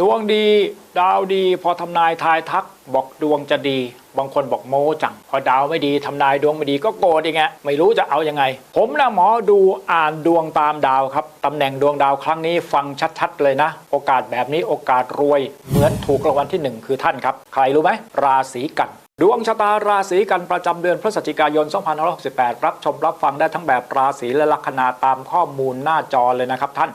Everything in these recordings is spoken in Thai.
ดวงดีดาวดี พอทำนายทายทักบอกดวงจะดี บางคนบอกโมจัง พอดาวไม่ดีทำนายดวงไม่ดีก็โกรธอีกไงไม่รู้จะเอายังไง ผมนะหมอดูอ่านดวงตามดาวครับตำแหน่งดวงดาวครั้งนี้ฟังชัดๆ เลยนะ โอกาสแบบนี้โอกาสรวย เหมือนถูกรางวัลที่หนึ่งคือท่านครับ ใครรู้ไหมราศีกันดวงชะตาราศีกันประจำเดือนพฤศจิกายน 2568 รับชมรับฟังได้ทั้งแบบราศีและลัคนาตามข้อมูลหน้าจอเลยนะครับท่าน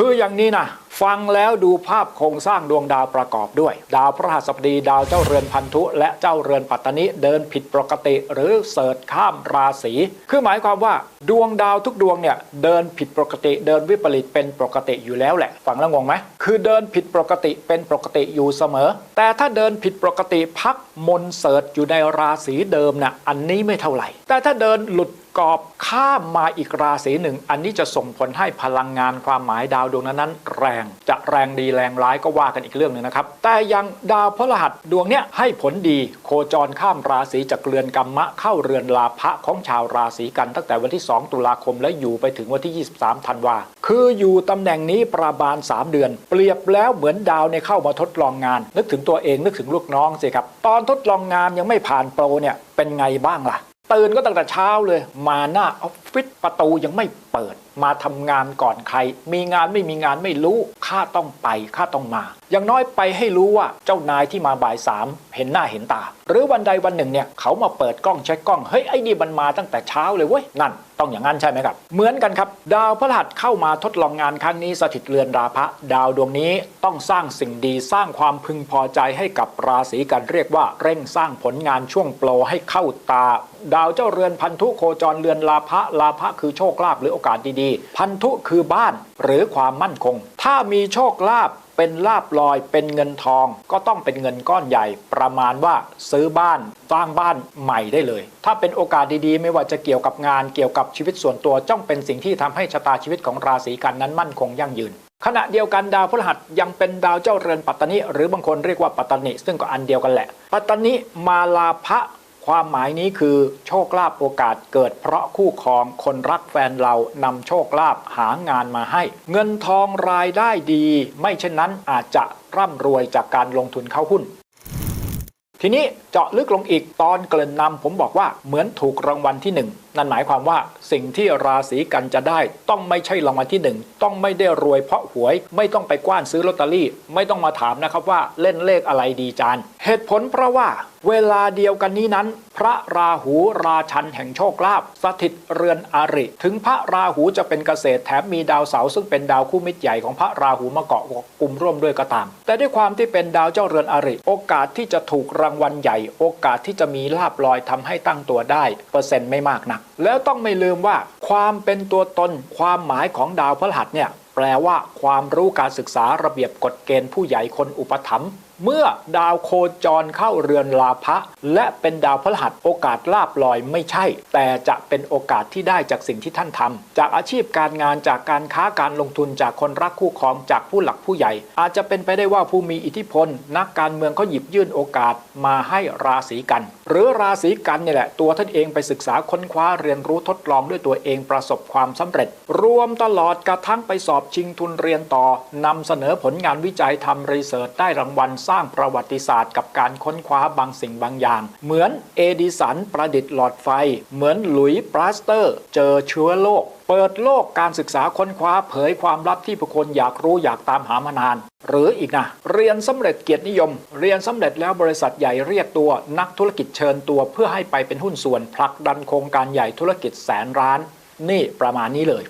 คืออย่างนี้นะฟังแล้วดูภาพโครงสร้างดวงดาวประกอบด้วย ดาวพระหัสบดีดาวเจ้าเรือนพันธุ และเจ้าเรือนปัตตนิเดินผิดปกติหรือเสิร์ชข้ามราศีคือหมายความว่าดวงดาวทุกดวงเนี่ยเดินผิดปกติเดินวิปริตเป็นปกติอยู่แล้วแหละฟังแล้วงงไหมคือเดินผิดปกติเป็นปกติอยู่เสมอ แต่ถ้าเดินผิดปกติพักมนเสิร์ชอยู่ในราศีเดิมน่ะอันนี้ไม่เท่าไหร่ แต่ถ้าเดินหลุด กอบข้ามมาอีกราศีหนึ่ง อันนี้จะส่งผลให้พลังงานความหมายดาวดวงนั้นนั้นแรง จะแรงดีแรงร้ายก็ว่ากันอีกเรื่องหนึ่งนะครับ แต่ยังดาวพฤหัสดวงเนี้ยให้ผลดีโคจรข้ามราศีจากเรือนกรรมะเข้าเรือนลาภะของชาวราศีกันตั้งแต่วันที่ 2 ตุลาคมและอยู่ไปถึงวันที่ 23 ธันวา คืออยู่ตำแหน่งนี้ประมาณ 3 เดือน เปรียบแล้วเหมือนดาวในเข้ามาทดลองงาน นึกถึงตัวเองนึกถึงลูกน้องสิครับ ตอนทดลองงานยังไม่ผ่านโปรเนี่ยเป็นไงบ้างล่ะ ตื่นก็ตั้งแต่เช้าเลย มาหน้าออฟฟิศประตูยังไม่เปิด มาทำงานก่อนใคร มีงานไม่มีงานไม่รู้ข้าต้องไปข้าต้องมา อย่างน้อยไปให้รู้ว่าเจ้านายที่มาบ่ายสามเห็นหน้าเห็นตา หรือวันใดวันหนึ่งเนี่ยเขามาเปิดกล้องเช็คกล้องเฮ้ยไอ้นี่มันมาตั้งแต่เช้าเลยเว้ยนั่นต้องอย่างนั้นใช่ไหมครับ เหมือนกันครับ ดาวพฤหัสเข้ามาทดลองงานครั้งนี้สถิตเรือนราพะ ดาวดวงนี้ต้องสร้างสิ่งดีสร้างความพึงพอใจให้กับราศีกันเรียกว่าเร่งสร้างผลงานช่วงโปรให้เข้าตา ดาวเจ้าเรือนพันธุโคจรเรือนลาภะลาภะคือโชคลาภหรือโอกาสดีพันธุคือบ้านหรือความมั่นคง ถ้ามีโชคลาภเป็นลาบลอยเป็นเงินทองก็ต้องเป็นเงินก้อนใหญ่ ประมาณว่าซื้อบ้านสร้างบ้านใหม่ได้เลย ถ้าเป็นโอกาสดีๆ ไม่ว่าจะเกี่ยวกับงานเกี่ยวกับชีวิตส่วนตัวจ้องเป็นสิ่งที่ทำให้ชะตาชีวิตของราศีกันนั้นมั่นคงยั่งยืนขณะเดียวกันดาวพฤหัสยังเป็นดาวเจ้าเรือนปัตตนิหรือบางคนเรียกว่าปัตตนิซึ่งก็อันเดียวกันแหละ ปัตตนิมาลาภะ ความหมายนี้คือโชคลาภโอกาสเกิดเพราะคู่ครองคนรักแฟนเรานำโชคลาภหางานมาให้ เงินทองรายได้ดี ไม่เช่นนั้นอาจจะร่ำรวยจากการลงทุนเข้าหุ้นทีนี้เจาะลึกลงอีกตอนเกริ่นนำผมบอกว่าเหมือนถูกรางวัลที่หนึ่งนั่นหมายความว่าสิ่งที่ราศีกันจะได้ ต้องไม่ใช่รางวัลที่หนึ่งต้องไม่ได้รวยเพราะหวย ไม่ต้องไปกว้านซื้อลอตเตอรี่ ไม่ต้องมาถามนะครับว่าเล่นเลขอะไรดีจานเหตุผลเพราะว่าเวลาเดียวกันนี้นั้น พระราหูราชันแห่งโชคลาภสถิตเรือนอาริ ถึงพระราหูจะเป็นเกษตรแถมมีดาวเสาร์ซึ่งเป็นดาวคู่มิตรใหญ่ของพระราหูมาเกาะกลุ่มร่วมด้วยก็ตาม แต่ด้วยความที่เป็นดาวเจ้าเรือนอาริ โอกาสที่จะถูกรางวัลใหญ่ โอกาสที่จะมีลาบลอยทำให้ตั้งตัวได้ เปอร์เซ็นต์ไม่มากนักแล้วต้องไม่ลืมว่า ความเป็นตัวตน ความหมายของดาวพฤหัสเนี่ยแปลว่าความรู้การศึกษาระเบียบกฎเกณฑ์ผู้ใหญ่คนอุปถัมภ์ เมื่อดาวโคจรเข้าเรือนลาภะและเป็นดาวพฤหัสโอกาสลาบลอยไม่ใช่ แต่จะเป็นโอกาสที่ได้จากสิ่งที่ท่านทำจากอาชีพการงานจากการค้าการลงทุนจากคนรักคู่ครองจากผู้หลักผู้ใหญ่ อาจจะเป็นไปได้ว่าผู้มีอิทธิพล นักการเมืองเขาหยิบยื่นโอกาสมาให้ราศีกัน หรือราศีกันเนี่ยแหละตัวท่านเองไปศึกษาค้นคว้าเรียนรู้ทดลองด้วยตัวเองประสบความสำเร็จ รวมตลอดกระทั่งไปสอบชิงทุนเรียนต่อนำเสนอผลงานวิจัยทำรีเสิร์ชได้รางวัลสร้างประวัติศาสตร์กับการค้นคว้าบางสิ่งบางอย่าง เหมือนเอดิสันประดิษฐ์หลอดไฟ เหมือนหลุยส์ปราสเตอร์ เจอเชื้อโรคเปิดโลกการศึกษาค้นคว้าเผยความลับที่ผู้คนอยากรู้อยากตามหามานาน หรืออีกนะ เรียนสำเร็จเกียรตินิยม เรียนสำเร็จแล้วบริษัทใหญ่เรียกตัวนักธุรกิจเชิญตัว เพื่อให้ไปเป็นหุ้นส่วนผลักดันโครงการใหญ่ธุรกิจแสนล้าน นี่ประมาณนี้เลย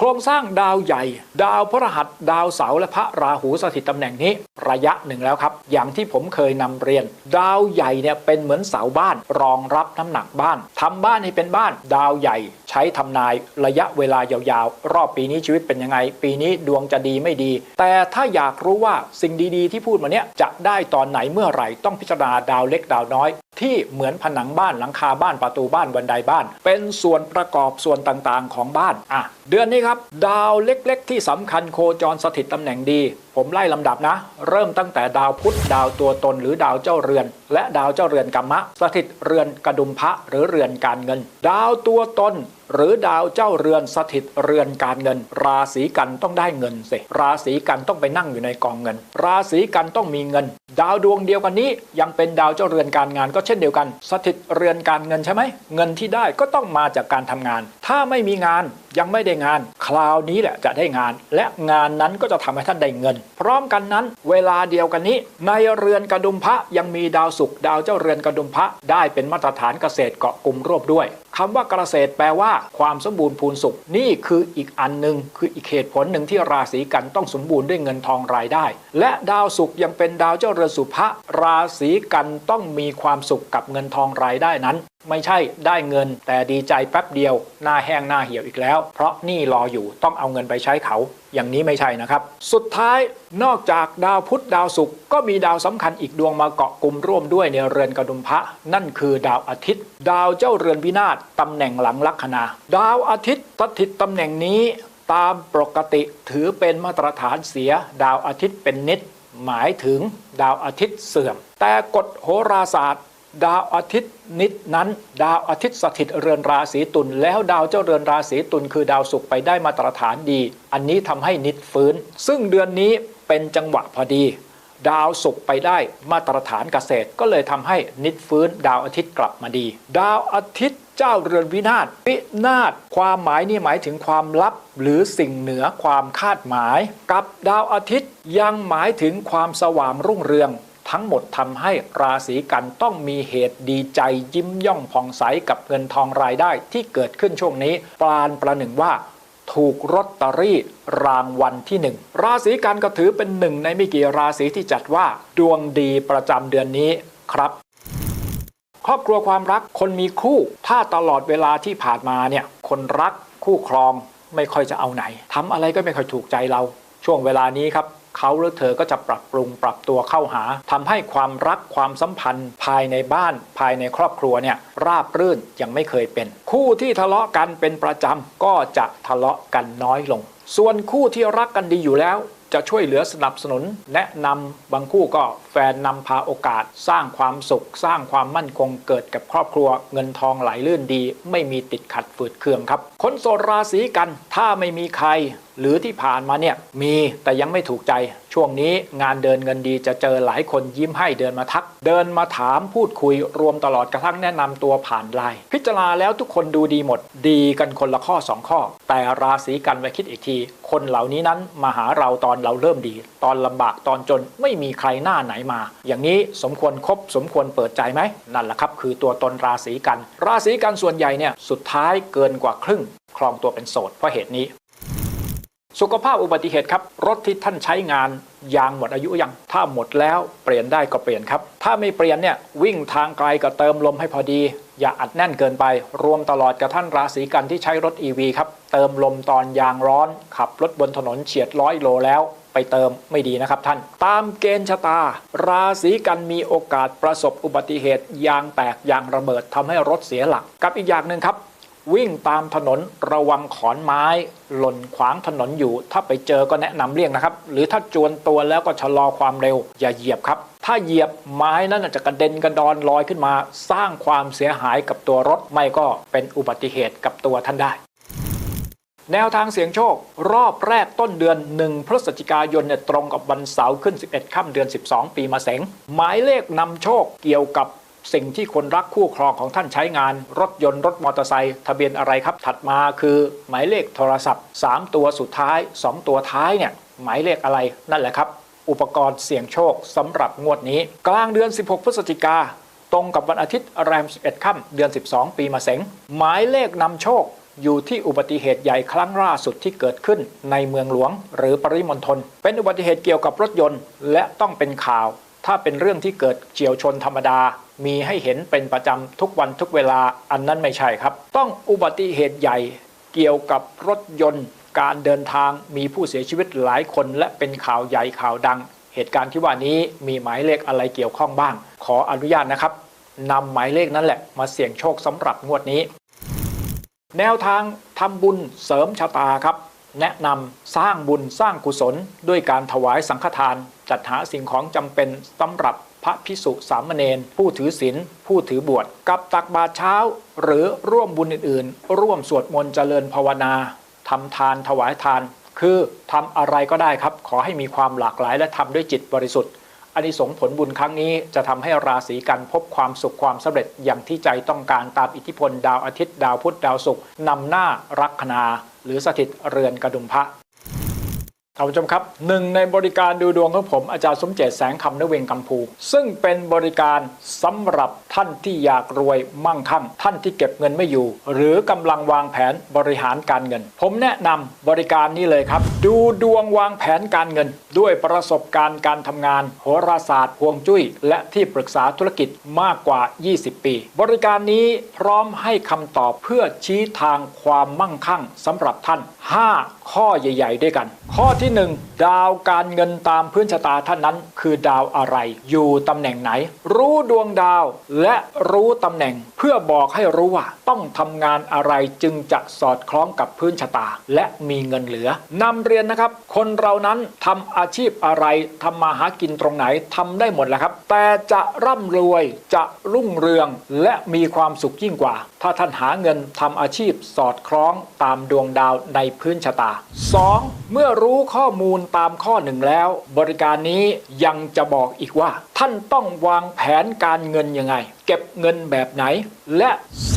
โครงสร้างดาวใหญ่ ดาวพฤหัสดาวเสาและพระราหูสถิตตำแหน่งนี้ระยะหนึ่งแล้วครับ อย่างที่ผมเคยนำเรียน ดาวใหญ่เนี่ยเป็นเหมือนเสาบ้านรองรับน้ำหนักบ้านทำบ้านให้เป็นบ้าน ดาวใหญ่ใช้ทำนายระยะเวลายาวๆ รอบปีนี้ชีวิตเป็นยังไง ปีนี้ดวงจะดีไม่ดี แต่ถ้าอยากรู้ว่าสิ่งดีๆ ที่พูดมาเนี้ยจะได้ตอนไหนเมื่อไหร่ต้องพิจารณาดาวเล็กดาวน้อย ที่เหมือนผนังบ้านหลังคาบ้านประตูบ้านบันไดบ้าน เป็นส่วนประกอบส่วนต่างๆ ของบ้านอะ เดือนนี้ครับ ดาวเล็กๆ ที่สำคัญโคจรสถิตตำแหน่งดี ผมไล่ลำดับนะ เริ่มตั้งแต่ดาวพุธดาวตัวตนหรือดาวเจ้าเรือน และดาวเจ้าเรือนกัมมะ สถิตเรือนกระดุมพระหรือเรือนการเงิน ดาวตัวตนหรือดาวเจ้าเรือนสถิตเรือนการเงิน ราศีกันต้องได้เงินสิราศีกันต้องไปนั่งอยู่ในกองเงิน ราศีกันต้องมีเงิน ดาวดวงเดียวกันนี้ยังเป็นดาวเจ้าเรือนการงานก็เช่นเดียวกัน สถิตเรือนการเงินใช่ไหมเงินที่ได้ก็ต้องมาจากการทำงาน ถ้าไม่มีงาน ยังไม่ได้งาน คราวนี้แหละจะได้งาน และงานนั้นก็จะทำให้ท่านได้เงิน พร้อมกันนั้น เวลาเดียวกันนี้ ในเรือนกระดุมพระยังมีดาวศุกร์ดาวเจ้าเรือนกระดุมพระได้เป็นมาตรฐานเกษตรเกาะกลุ่มรวบด้วย คำว่าเกษตรแปลว่า ความสมบูรณ์พูนสุข นี่คืออีกอันหนึ่งคืออีกเหตุผลหนึ่งที่ราศีกันต้องสมบูรณ์ด้วยเงินทองรายได้ และดาวศุกร์ยังเป็นดาวเจ้าเรือนสุภะราศีกันต้องมีความสุขกับเงินทองรายได้นั้น ไม่ใช่ได้เงิน แต่ดีใจแป๊บเดียว หน้าแห้งหน้าเหี่ยวอีกแล้ว เพราะนี่รออยู่ต้องเอาเงินไปใช้เขา อย่างนี้ไม่ใช่นะครับ สุดท้ายนอกจากดาวพุธดาวศุกร์ก็มีดาวสำคัญอีกดวงมาเกาะกลุ่มร่วมด้วยในเรือนกระดุมพระนั่นคือดาวอาทิตย์ ดาวเจ้าเรือนวินาศตำแหน่งหลังลัคนา ดาวอาทิตย์สถิตตำแหน่งนี้ตามปกติถือเป็นมาตรฐานเสีย ดาวอาทิตย์เป็นนิด หมายถึงดาวอาทิตย์เสื่อม แต่กฎโหราศาสตร์ ดาวอาทิตย์นิดนั้น ดาวอาทิตย์สถิตเรือนราศีตุลแล้วดาวเจ้าเรือนราศีตุลคือดาวศุกร์ไปได้มาตรฐานดี อันนี้ทำให้นิดฟื้น ซึ่งเดือนนี้เป็นจังหวะพอดี ดาวศุกร์ไปได้มาตรฐานเกษตร ก็เลยทำให้นิดฟื้น ดาวอาทิตย์กลับมาดี ดาวอาทิตย์ เจ้าเรือนวินาศวินาศความหมายนี่หมายถึงความลับ หรือสิ่งเหนือความคาดหมาย กับดาวอาทิตย์ยังหมายถึงความสว่างรุ่งเรืองทั้งหมดทำให้ราศีกันต้องมีเหตุดีใจยิ้มย่องผ่องใสกับเงินทองรายได้ที่เกิดขึ้นช่วงนี้ ปรานประหนึ่งว่า ถูกลอตเตอรี่รางวัลที่หนึ่งราศีกันก็ถือเป็นหนึ่งในไม่กี่ราศีที่จัดว่า ดวงดีประจำเดือนนี้ครับ รอบครัวความรักคนมีคู่ ถ้าตลอดเวลาที่ผ่านมาเนี่ยคนรักคู่ครองไม่ค่อยจะเอาไหนทำอะไรก็ไม่ค่อยถูกใจเรา ช่วงเวลานี้ครับเขาหรือเธอก็จะปรับปรุงปรับตัวเข้าหาทำให้ความรักความสัมพันธ์ ภายในบ้านภายในครอบครัวเนี่ยราบรื่นยังไม่เคยเป็น คู่ที่ทะเลาะกันเป็นประจำก็จะทะเลาะกันน้อยลง ส่วนคู่ที่รักกันดีอยู่แล้ว จะช่วยเหลือสนับสนุน แนะนำบางคู่ก็แฟนนำพาโอกาส สร้างความสุข สร้างความมั่นคงเกิดกับครอบครัว เงินทองไหลลื่นดี ไม่มีติดขัดฝืดเคืองครับ คนโสดราศีกันถ้าไม่มีใคร หรือที่ผ่านมาเนี่ยมีแต่ยังไม่ถูกใจ ช่วงนี้งานเดินเงินดีจะเจอหลายคนยิ้มให้เดินมาทัก เดินมาถามพูดคุยรวมตลอดกระทั่งแนะนำตัวผ่านไลน์พิจารณาแล้วทุกคนดูดีหมด ดีกันคนละข้อสองข้อ แต่ราศีกันไว้คิดอีกที คนเหล่านี้นั้นมาหาเราตอนเราเริ่มดี ตอนลำบากตอนจนไม่มีใครหน้าไหนมา อย่างนี้สมควรครบสมควรเปิดใจไหมนั่นแหละครับ คือตัวตนราศีกัน ราศีกันส่วนใหญ่เนี่ยสุดท้ายเกินกว่าครึ่งครองตัวเป็นโสดเพราะเหตุนี้ สุขภาพอุบัติเหตุครับ รถที่ท่านใช้งานยางหมดอายุยัง ถ้าหมดแล้วเปลี่ยนได้ก็เปลี่ยนครับ ถ้าไม่เปลี่ยนเนี่ยวิ่งทางไกลก็เติมลมให้พอดี อย่าอัดแน่นเกินไป รวมตลอดกับท่านราศีกันที่ใช้รถ EV ครับเติมลมตอนยางร้อน ขับรถบนถนนเฉียดร้อยโลแล้วไปเติมไม่ดีนะครับท่าน ตามเกณฑ์ชะตา ราศีกันมีโอกาสประสบอุบัติเหตุยางแตกยางระเบิดทำให้รถเสียหลัก กับอีกอย่างหนึ่งครับ วิ่งตามถนนระวังขอนไม้ หล่นขวางถนนอยู่ ถ้าไปเจอก็แนะนำเลี่ยงนะครับ หรือถ้าจวนตัวแล้วก็ชะลอความเร็ว อย่าเหยียบครับ ถ้าเหยียบไม้นั้นจจะกระเด็นกระดอนลอยขึ้นมา สร้างความเสียหายกับตัวรถไม่ก็เป็นอุบัติเหตุกับตัวท่านได้แนวทางเสียงโชค รอบแรกต้นเดือน 1 พฤศจิกายนเนี่ยตรงกับวันเสาร์ขึ้น 11 ค่ำเดือน 12 ปีมาเสงหมายเลขนำโชคเกี่ยวกับ สิ่งที่คนรักคู่ครองของท่านใช้งาน รถยนต์รถมอเตอร์ไซค์ทะเบียนอะไรครับ ถัดมาคือหมายเลขโทรศัพท์ 3 ตัวสุดท้าย 2 ตัวท้ายเนี่ยหมายเลขอะไรนั่นแหละครับ อุปกรณ์เสี่ยงโชคสำหรับงวดนี้ กลางเดือน 16 พฤศจิกาตรงกับวันอาทิตย์แรม 11 ค่ำเดือน 12 ปีมาเสงหมายเลขนำโชคอยู่ที่อุบัติเหตุใหญ่ครั้งล่าสุดที่เกิดขึ้นในเมืองหลวง หรือปริมณฑลเป็นอุบัติเหตุเกี่ยวกับรถยนต์ และต้องเป็นข่าว ถ้าเป็นเรื่องที่เกิดเฉียวชนธรรมดา มีให้เห็นเป็นประจำทุกวันทุกเวลาอันนั้นไม่ใช่ครับ ต้องอุบัติเหตุใหญ่เกี่ยวกับรถยนต์ การเดินทางมีผู้เสียชีวิตหลายคน และเป็นข่าวใหญ่ข่าวดัง เหตุการณ์ที่ว่านี้มีหมายเลขอะไรเกี่ยวข้องบ้าง ขออนุญาตนะครับนำหมายเลขนั้นแหละมาเสี่ยงโชคสำหรับงวดนี้ แนวทางทำบุญเสริมชะตาครับ แนะนำสร้างบุญสร้างกุศลด้วยการถวายสังฆทาน จัดหาสิ่งของจำเป็นสำหรับพระพิสุสามเณรผู้ถือศีลผู้ถือบวชกับตักบาตรเช้า หรือร่วมบุญอื่นๆ ร่วมสวดมนต์เจริญภาวนาทำทานถวายทาน คือทำอะไรก็ได้ครับ ขอให้มีความหลากหลายและทำด้วยจิตบริสุทธิ์อานิสงส์ผลบุญครั้งนี้จะทำให้ราศีกันพบความสุขความสำเร็จอย่างที่ใจต้องการตามอิทธิพลดาวอาทิตย์ดาวพุธดาวศุกร์นำหน้ารักคณาหรือสถิตเรือนกระดุมพระ ท่านผู้ชมครับหนึ่งในบริการดูดวงของผมอาจารย์สมเจตแสงคำนเวงกัมพู ซึ่งเป็นบริการสำหรับท่านที่อยากรวยมั่งคั่ง ท่านที่เก็บเงินไม่อยู่ หรือกำลังวางแผนบริหารการเงิน ผมแนะนำบริการนี้เลยครับ ดูดวงวางแผนการเงิน ด้วยประสบการณ์การทำงานโหราศาสตร์ฮวงจุ้ย และที่ปรึกษาธุรกิจมากกว่า 20 ปี บริการนี้พร้อมให้คำตอบเพื่อชี้ทางความมั่งคั่งสำหรับท่าน 5 ข้อใหญ่ ๆ ด้วยกัน ข้อที่1 ดาวการเงินตามพื้นชะตาท่านนั้น คือดาวอะไร อยู่ตำแหน่งไหน รู้ดวงดาวและรู้ตำแหน่ง เพื่อบอกให้รู้ว่า ต้องทำงานอะไรจึงจะสอดคล้องกับพื้นชะตา และมีเงินเหลือนำเรียนนะครับ คนเรานั้นทำอาชีพอะไรทำมาหากินตรงไหนทำได้หมดแหละครับ แต่จะร่ำรวยจะรุ่งเรืองและมีความสุขยิ่งกว่า ถ้าท่านหาเงินทำอาชีพสอดคล้องตามดวงดาวในพื้นชะตา 2. เมื่อรู้ข้อข้อมูลตามข้อหนึ่งแล้ว บริการนี้ยังจะบอกอีกว่า ท่านต้องวางแผนการเงินยังไง เก็บเงินแบบไหน และ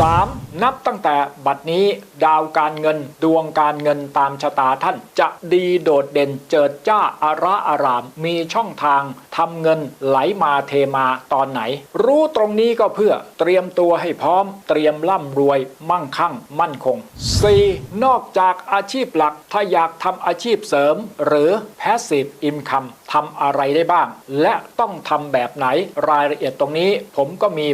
3. นับตั้งแต่บัดนี้ดาวการเงินดวงการเงินตามชะตาท่าน จะดีโดดเด่นเจิดจ้าอาระอาราม มีช่องทางทำเงินไหลมาเทมาตอนไหน รู้ตรงนี้ก็เพื่อเตรียมตัวให้พร้อม เตรียมร่ำรวย มั่งคั่ง มั่นคง 4. นอกจากอาชีพหลักถ้าอยากทำอาชีพเสริม หรือ passive income ทำอะไรได้บ้าง และต้องทำแบบไหนรายละเอียดตรงนี้ ผมก็มี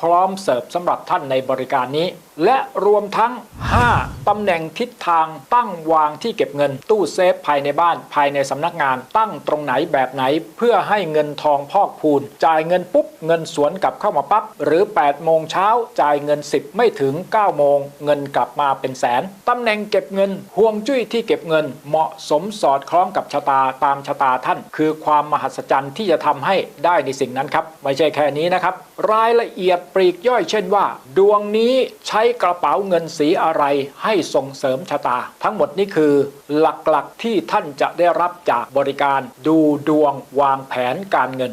พร้อมเสิร์ฟสำหรับท่านในบริการนี้ และรวมทั้ง 5. ตำแหน่งทิศทางตั้งวางที่เก็บเงิน ตู้เซฟภายในบ้านภายในสำนักงาน ตั้งตรงไหนแบบไหน เพื่อให้เงินทองพอกพูน จ่ายเงินปุ๊บ เงินสวนกลับเข้ามาปั๊บหรือ 8 โมงเช้าจ่ายเงิน 10 ไม่ถึง 9 โมง เงินกลับมาเป็นแสนตำแหน่งเก็บเงินห่วงจุ้ยที่เก็บเงินเหมาะสมสอดคล้องกับชะตาตามชะตาท่าน คือความมหัศจรรย์ที่จะทำให้ได้ในสิ่งนั้นครับไม่ใช่แค่นี้นะครับรายละเอียดปลีกย่อยเช่นว่า ดวงนี้ใช้กระเป๋าเงินสีอะไรให้ส่งเสริมชะตา ทั้งหมดนี้คือ หลักๆที่ท่านจะได้รับจากบริการดูดวงวางแผนการเงิน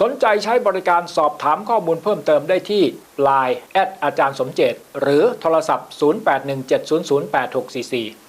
สนใจใช้บริการสอบถามข้อมูลเพิ่มเติมได้ที่ Line แอดอาจารย์สมเจตหรือโทรศัพท์ 0817008644